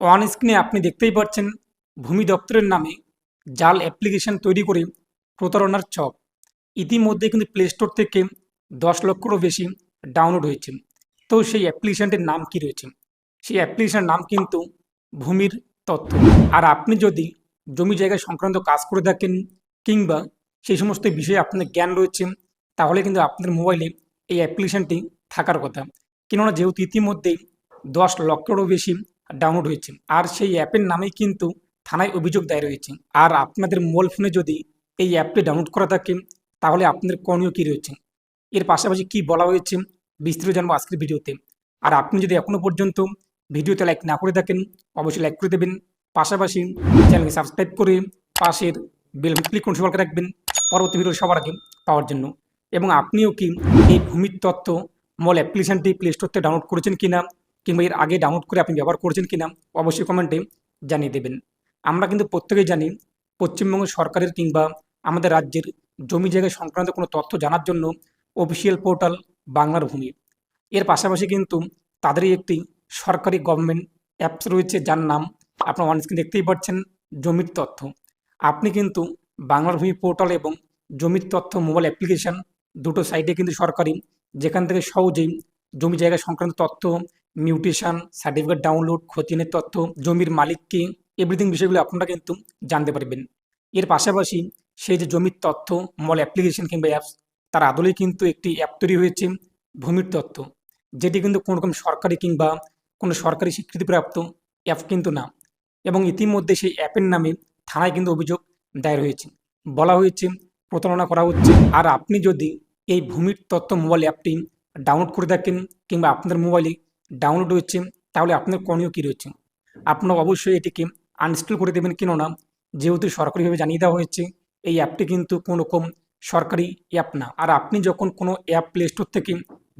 On স্ক্রিনে আপনি দেখতেই পাচ্ছেন ভূমি দপ্তরের নামে জাল অ্যাপ্লিকেশন তৈরি করে প্রতারণার চক ইতিমধ্যে কিন্তু প্লে স্টোর থেকে দশ লক্ষেরও বেশি ডাউনলোড হয়েছে। তো সেই অ্যাপ্লিকেশানটির নাম কি রয়েছে? সেই অ্যাপ্লিকেশনের নাম কিন্তু ভূমির তথ্য। আর আপনি যদি জমি জায়গা সংক্রান্ত কাজ করে থাকেন কিংবা সেই সমস্ত বিষয়ে আপনার জ্ঞান রয়েছে, তাহলে কিন্তু আপনার মোবাইলে এই অ্যাপ্লিকেশনটি থাকার কথা। কেননা যেহেতু ইতিমধ্যেই দশ লক্ষেরও বেশি ডাউনলোড হয়েছে। আর সেই অ্যাপের নামেই কিন্তু থানায় অভিযোগ দায়ের হয়েছে। আর আপনাদের মোবাইল ফোনে যদি এই অ্যাপটি ডাউনলোড করা থাকে, তাহলে আপনাদের করণীয় কী রয়েছে? এর পাশাপাশি কি বলা হয়েছে, বিস্তারিত জানব আজকের ভিডিওতে। আর আপনি যদি এখনও পর্যন্ত ভিডিওতে লাইক না করে থাকেন, অবশ্যই লাইক করে দেবেন। পাশাপাশি চ্যানেলকে সাবস্ক্রাইব করে পাশের বেল ক্লিক করে সবার রাখবেন। পরবর্তী ভিডিও সবার আগে পাওয়ার জন্য। এবং আপনিও কি এই ভূমির তত্ত্ব মল অ্যাপ্লিকেশনটি প্লে স্টোর থেকে ডাউনলোড করেছেন কিনা কিংবা এর আগে ডাউনলোড করে আপনি ব্যবহার করেছেন কিনা, অবশ্যই কমেন্টে জানিয়ে দেবেন। আমরা কিন্তু প্রত্যেকেই জানি, পশ্চিমবঙ্গ সরকারের কিংবা আমাদের রাজ্যের জমি জায়গা সংক্রান্ত কোনো তথ্য জানার জন্য অফিসিয়াল পোর্টাল বাংলার ভূমি। এর পাশাপাশি কিন্তু তাদেরই একটি সরকারি গভর্নমেন্ট অ্যাপস রয়েছে যার নাম আপনার অনস্ক্রিন দেখতেই পাচ্ছেন, জমির তথ্য। আপনি কিন্তু বাংলার ভূমি পোর্টাল এবং জমির তথ্য মোবাইল অ্যাপ্লিকেশন দুটো সাইটে কিন্তু সরকারি, যেখান থেকে সহজেই জমি জায়গা সংক্রান্ত তথ্য মিউটেশন সার্টিফিকেট ডাউনলোড খতিনের তথ্য, জমির মালিক কে এভরিথিং বিষয়গুলো আপনারা কিন্তু জানতে পারবেন। এর পাশাপাশি সেই যে জমির তথ্য মোবাইল অ্যাপ্লিকেশন কিংবা অ্যাপস তার আদলেই কিন্তু একটি অ্যাপ তৈরি হয়েছে, ভূমির তথ্য। যেটি কিন্তু কোনো রকম সরকারি কিংবা কোনো সরকারি স্বীকৃতিপ্রাপ্ত অ্যাপ কিন্তু না। এবং ইতিমধ্যে সেই অ্যাপের নামে থানায় কিন্তু অভিযোগ দায়ের হয়েছে। বলা হয়েছে, প্রতারণা করা হচ্ছে। আর আপনি যদি এই ভূমির তথ্য মোবাইল অ্যাপটি ডাউনলোড করে থাকেন কিংবা আপনার মোবাইলে ডাউনলোড হচ্ছে, তাহলে আপনার করণীয় কী রয়েছে? আপনারা অবশ্যই এটিকে আনইনস্টল করে দেবেন। কেননা, যেহেতু সরকারিভাবে জানিয়ে দেওয়া হয়েছে, এই অ্যাপটি কিন্তু কোনো রকম সরকারি অ্যাপ না। আর আপনি যখন কোনো অ্যাপ প্লে স্টোর থেকে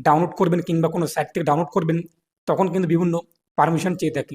ডাউনলোড করবেন কিংবা কোনো সাইট থেকে ডাউনলোড করবেন, তখন কিন্তু বিভিন্ন পারমিশন চেয়ে থাকে।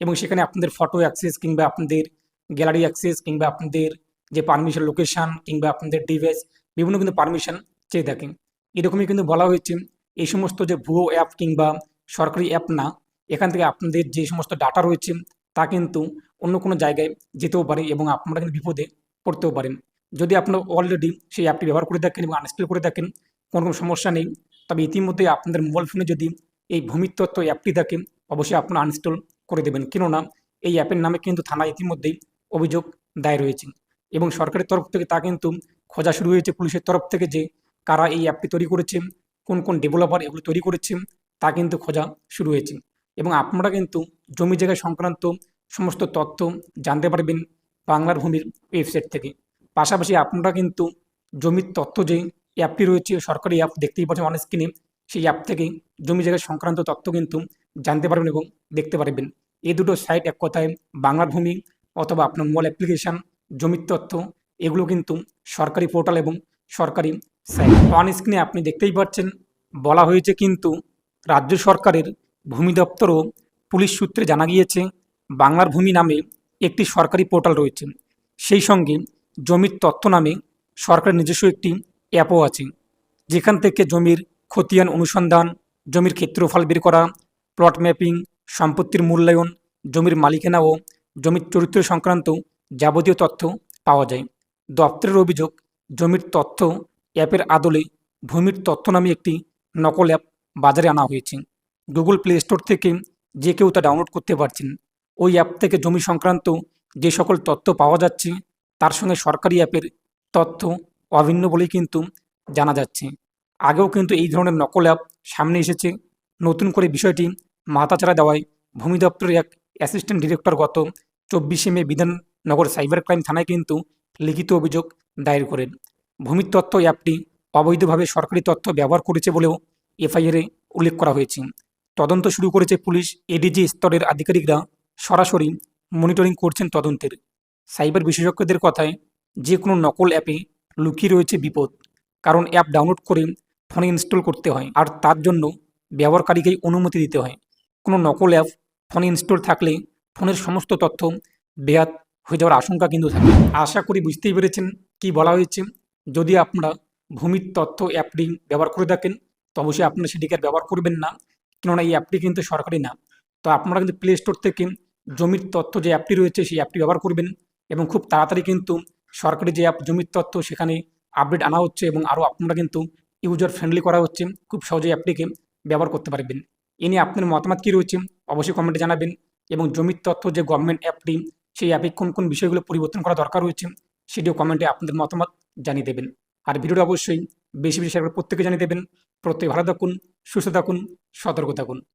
এবং সেখানে আপনাদের ফটো অ্যাক্সেস কিংবা আপনাদের গ্যালারি অ্যাক্সেস কিংবা আপনাদের যে পারমিশন লোকেশান কিংবা আপনাদের ডিভাইস বিভিন্ন কিন্তু পারমিশন চেয়ে থাকে। এরকমই কিন্তু বলা হয়েছে, এই সমস্ত যে ভুয়ো অ্যাপ কিংবা সরকারি অ্যাপ না, এখান থেকে আপনাদের যে সমস্ত ডাটা রয়েছে, তা কিন্তু অন্য কোনো জায়গায় যেতেও পারে এবং আপনারা কিন্তু বিপদে পড়তেও পারেন। যদি আপনারা অলরেডি সেই অ্যাপটি ব্যবহার করে থাকেন এবং আনস্টল করে থাকেন, কোনো কোনো সমস্যা নেই। তবে ইতিমধ্যে আপনাদের মোবাইল ফোনে যদি এই ভূমিতত্ত্ব অ্যাপটি থাকে, অবশ্যই আপনারা আনস্টল করে দেবেন। কেননা, এই অ্যাপের নামে কিন্তু থানায় ইতিমধ্যেই অভিযোগ দায় রয়েছে এবং সরকারের তরফ থেকে তা কিন্তু খোঁজা শুরু হয়েছে পুলিশের তরফ থেকে যে কারা এই অ্যাপটি তৈরি করেছে, কোন কোন ডেভেলপার এগুলো তৈরি করেছে তা কিন্তু খোঁজা শুরু হয়েছে। এবং আপনারা কিন্তু জমি জায়গা সংক্রান্ত সমস্ত তথ্য জানতে পারবেন বাংলার ভূমির ওয়েবসাইট থেকে। পাশাপাশি আপনারা কিন্তু জমির তথ্য যে অ্যাপটি রয়েছে, সরকারি অ্যাপ দেখতেই পাচ্ছেন অনেক স্ক্রিনে সেই অ্যাপ থেকে জমি জায়গা সংক্রান্ত তথ্য কিন্তু জানতে পারবেন এবং দেখতে পারবেন। এই দুটো সাইট এক কথায় বাংলার ভূমি অথবা আপনার মোবাইল অ্যাপ্লিকেশান জমির তথ্য, এগুলো কিন্তু সরকারি পোর্টাল এবং সরকারি সাইট অন স্ক্রিনে আপনি দেখতেই পাচ্ছেন, বলা হয়েছে কিন্তু রাজ্য সরকারের ভূমি দপ্তর ও পুলিশ সূত্রে জানা গিয়েছে, বাংলার ভূমি নামে একটি সরকারি পোর্টাল রয়েছে। সেই সঙ্গে জমির তথ্য নামে সরকারের নিজস্ব একটি অ্যাপও আছে। যেখান থেকে জমির খতিয়ান অনুসন্ধান, জমির ক্ষেত্রফল বের করা, প্লট ম্যাপিং, সম্পত্তির মূল্যায়ন, জমির মালিকানা ও জমির চরিত্র সংক্রান্ত যাবতীয় তথ্য পাওয়া যায়। দপ্তরের অভিযোগ, জমির তথ্য অ্যাপের আদলে ভূমির তথ্য নামে একটি নকল অ্যাপ বাজারে আনা হয়েছে। গুগল প্লে স্টোর থেকে যে কেউ তা ডাউনলোড করতে পারছেন, ওই অ্যাপ থেকে জমি সংক্রান্ত যে সকল তথ্য পাওয়া যাচ্ছে, তার সঙ্গে সরকারি অ্যাপের তথ্য অভিন্ন বলেই কিন্তু জানা যাচ্ছে। আগেও কিন্তু এই ধরনের নকল অ্যাপ সামনে এসেছে। নতুন করে বিষয়টি মাথাচাড়া দেওয়ায় ভূমি দপ্তরের এক অ্যাসিস্ট্যান্ট ডিরেক্টর গত চব্বিশে মে বিধাননগর সাইবার ক্রাইম থানায় কিন্তু লিখিত অভিযোগ দায়ের করেন। ভূমির তথ্য অ্যাপটি অবৈধভাবে সরকারি তথ্য ব্যবহার করেছে বলেও এফআইআরে উল্লেখ করা হয়েছে। তদন্ত শুরু করেছে পুলিশ, এডিজি স্তরের আধিকারিকরা। সরাসরি মনিটরিং করছেন তদন্তের। সাইবার বিশেষজ্ঞদের কথায়, যে কোনো নকল অ্যাপে লুকিয়ে রয়েছে বিপদ। কারণ অ্যাপ ডাউনলোড করে ফোনে ইনস্টল করতে হয় আর তার জন্য ব্যবহারকারীকেই অনুমতি দিতে হয়। কোনো নকল অ্যাপ ফোনে ইনস্টল থাকলে ফোনের সমস্ত তথ্য বেয়াত হয়ে যাওয়ার আশঙ্কা কিন্তু থাকে। আশা করি বুঝতেই পেরেছেন কি বলা হয়েছে। যদি আপনারা ভূমির তথ্য অ্যাপটি ব্যবহার করে থাকেন তো অবশ্যই আপনারা সেটিকে আর ব্যবহার করবেন না। কেননা এই অ্যাপটি কিন্তু সরকারি না। তো আপনারা কিন্তু প্লে স্টোর থেকে জমির তথ্য যে অ্যাপটি রয়েছে, সেই অ্যাপটি ব্যবহার করবেন এবং খুব তাড়াতাড়ি কিন্তু সরকারি যে অ্যাপ জমির তথ্য, সেখানে আপডেট আনা হচ্ছে এবং আরও আপনারা কিন্তু ইউজার ফ্রেন্ডলি করা হচ্ছে। খুব সহজেই অ্যাপটিকে ব্যবহার করতে পারবেন। এ নিয়ে আপনার মতামত কী রয়েছে? অবশ্যই কমেন্টে জানাবেন এবং জমির তথ্য যে গভর্নমেন্ট অ্যাপটি সেই অ্যাপে কোন কোন বিষয়গুলো পরিবর্তন করা দরকার রয়েছে, সেটিও কমেন্টে আপনাদের মতামত জানিয়ে দেবেন। আর ভিডিওটা অবশ্যই বেশি বেশি করে প্রত্যেকে জানিয়ে দেবেন। প্রত্যেকে ভালো থাকুন সুস্থ থাকুন সতর্ক থাকুন।